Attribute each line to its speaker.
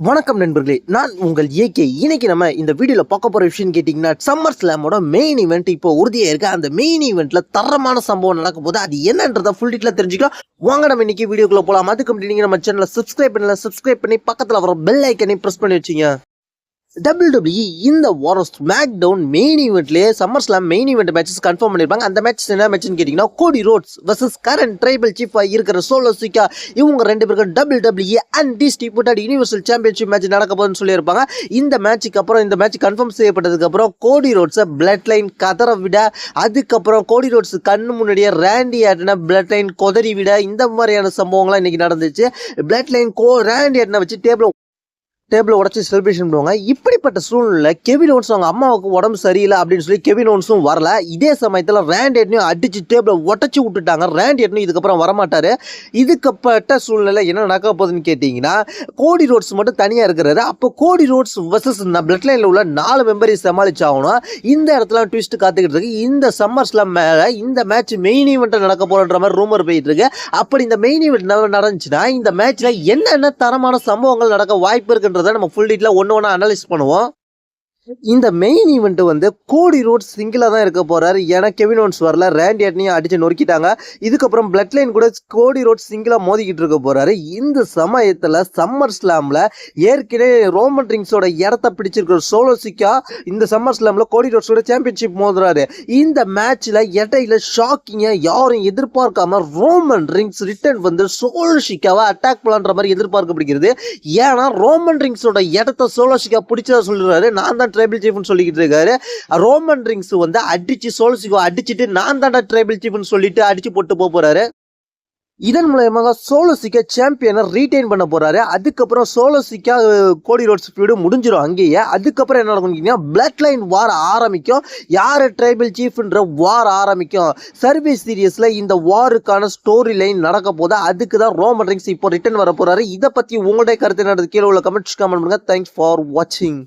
Speaker 1: வணக்கம் நண்பர்களே நான் உங்கள் ஏகே இன்னைக்கு நம்ம இந்த வீடியோவில் பார்க்க போகிற விஷயம் கேட்டிங்கன்னா சம்மர் ஸ்லாமோட மெயின் ஈவெண்ட் இப்போ உறுதியாக இருக்குது அந்த மெயின் ஈவெண்ட்ல தரமான சம்பவம் நடக்கும் போது அது என்னன்றத ஃபுல் டீட்டில் தெரிஞ்சுக்கலாம். வாங்க நம்ம இன்னைக்கு வீடியோக்குள்ள போகலாம் அதுக்கு முன்னாடி நம்ம சேனலை சப்ஸ்கிரைப் பண்ணல சப்ஸ்கிரைப் பண்ணி பக்கத்தில் வர பெல் ஐக்கனை பிரஸ் பண்ணி வச்சீங்க. டபிள்யூடபிள்யூ இந்த வாரம் smack down main ஈவெண்ட்லயே SummerSlam main event matches confirm பண்ணியிருப்பாங்க அந்த மேட்ச் என்ன மேட்ச்னு கேட்டிங்கன்னா Cody Rhodes versus current tribal சீஃபாக இருக்கிற சோலோ சிக்கா இவங்க ரெண்டு பேருக்கும் W W and and distributed universal championship match நடக்க போகுதுன்னு சொல்லியிருப்பாங்க. இந்த மேட்ச்சுக்கு அப்புறம் இந்த மேட்ச் கன்ஃபார்ம் செய்யப்பட்டதுக்கப்புறம் கோடி ரோட்ஸை பிளட் லைன் கதற விட அதுக்கப்புறம் கோடி ரோட்ஸ் கண்ணு முன்னாடியே ரேண்டி ஆட்டின பிளட் லைன் கொதறி விட இந்த மாதிரியான சம்பவங்கள்லாம் இன்றைக்கி நடந்துச்சு. பிளட் லைன் கோ ரேண்டி ஆட்டின வச்சு டேபிள் டேபிளை உடச்சி செலிப்ரேஷன் பண்ணுவாங்க. இப்படிப்பட்ட சூழ்நிலை கெவின் ஓன்ஸ் அவங்க அம்மாவுக்கு உடம்பு சரியில்லை அப்படின்னு சொல்லி கெவின் ஓன்ஸும் வரல. இதே சமயத்தில் ரேண்டேட்னையும் அடிச்சு டேபிளை உடச்சி விட்டுட்டாங்க. ரேண்டேட்னும் இதுக்கப்புறம் வரமாட்டார். இதுக்கப்பட்ட சூழ்நிலை என்ன நடக்க போகுதுன்னு கேட்டிங்கன்னா கோடி ரோட்ஸ் மட்டும் தனியாக இருக்கிறாரு. அப்போ கோடி ரோட்ஸ் வர்சஸ் பிளட் லைனில் உள்ள நாலு மெம்பரையும் சமாளிச்சாகணும் இந்த இடத்துல ட்விஸ்ட் காத்துக்கிட்டு இருக்கு. இந்த சம்மர்ஸ்ல மேலே இந்த மேட்ச் மெயின் ஈவெண்ட்டில் நடக்க போகிறன்ற மாதிரி ரூமர் போயிட்டு இருக்கு. அப்படி இந்த மெயின் ஈவெண்ட் நடந்துச்சுன்னா இந்த மேட்ச்சில் என்னென்ன தரமான சம்பவங்கள் நடக்க வாய்ப்பு அப்படின்றத நம்ம ஃபுல் டீட்டில் ஒன்று ஒன்று அனலைஸ் பண்ணுவோம். இந்த மெயின் ஈவெண்ட் வந்து கோடி ரோட் சிங்கிளாக தான் இருக்க போறாரு. ஏன்னா கெவின் ஓன்ஸ் வரல ரேண்டி அட்னியும் அடித்து நொறுக்கிட்டாங்க. இதுக்கப்புறம் பிளட் லைன் கூட கோடி ரோட் சிங்கிளாக மோதிக்கிட்டு இருக்க போறாரு. இந்த சமயத்தில் சம்மர் ஸ்லாமில் ஏற்கனவே ரோமன் ரிங்ஸோட இடத்த பிடிச்சிருக்கிற சோலோ சிக்கா இந்த சம்மர் ஸ்லாமில் கோடி ரோட்ஸோட சாம்பியன்ஷிப் மோதுறாரு. இந்த மேட்ச்ல இடையில ஷாக்கிங்க யாரும் எதிர்பார்க்காம ரோமன் ரிங்ஸ் ரிட்டர்ன் வந்து சோலோ சிக்காவை அட்டாக் பண்ணலான்ற மாதிரி எதிர்பார்க்கப்படுகிறது. ஏன்னா ரோமன் ரிங்ஸோட இடத்த சோலோ சிக்கா பிடிச்சதா சொல்கிறாரு நான் தான் ட்ரைபிள் சீஃப்னு சொல்லிக்கிட்டு இருக்காரு. ரோமன் ரிங்ஸ் வந்து அடிச்சு சோலோசிக்கோ அடிச்சுட்டு நான் தாண்டா ட்ரைபிள் சீஃப்னு சொல்லிட்டு அடிச்சு போட்டு போக போறாரு. இதன் மூலயமாக சோலோசிக்கா சாம்பியனை ரீடைன் பண்ண போறாரு. அதுக்கப்புறம் சோலோசிக்கா கோடி ரோட்ஸ் ஃபீடு முடிஞ்சிடும் அங்கேயே. அதுக்கப்புறம் என்ன நடக்கும் பிளட் லைன் வார் ஆரம்பிக்கும். யார் ட்ரைபல் சீஃப்ன்ற வார் ஆரம்பிக்கும்? சர்வீஸ் சீரியஸில் இந்த வாருக்கான ஸ்டோரி லைன் நடக்க போது அதுக்கு தான் ரோமன் ரிங்ஸ் இப்போ ரிட்டர்ன் வர போறாரு இதை பற்றி உங்களுடைய கருத்து என்னது கீழே உள்ள கமெண்ட்ஸ் கமெண்ட் பண்ணுங்க. தேங்க்ஸ் ஃபார் வாட்சிங்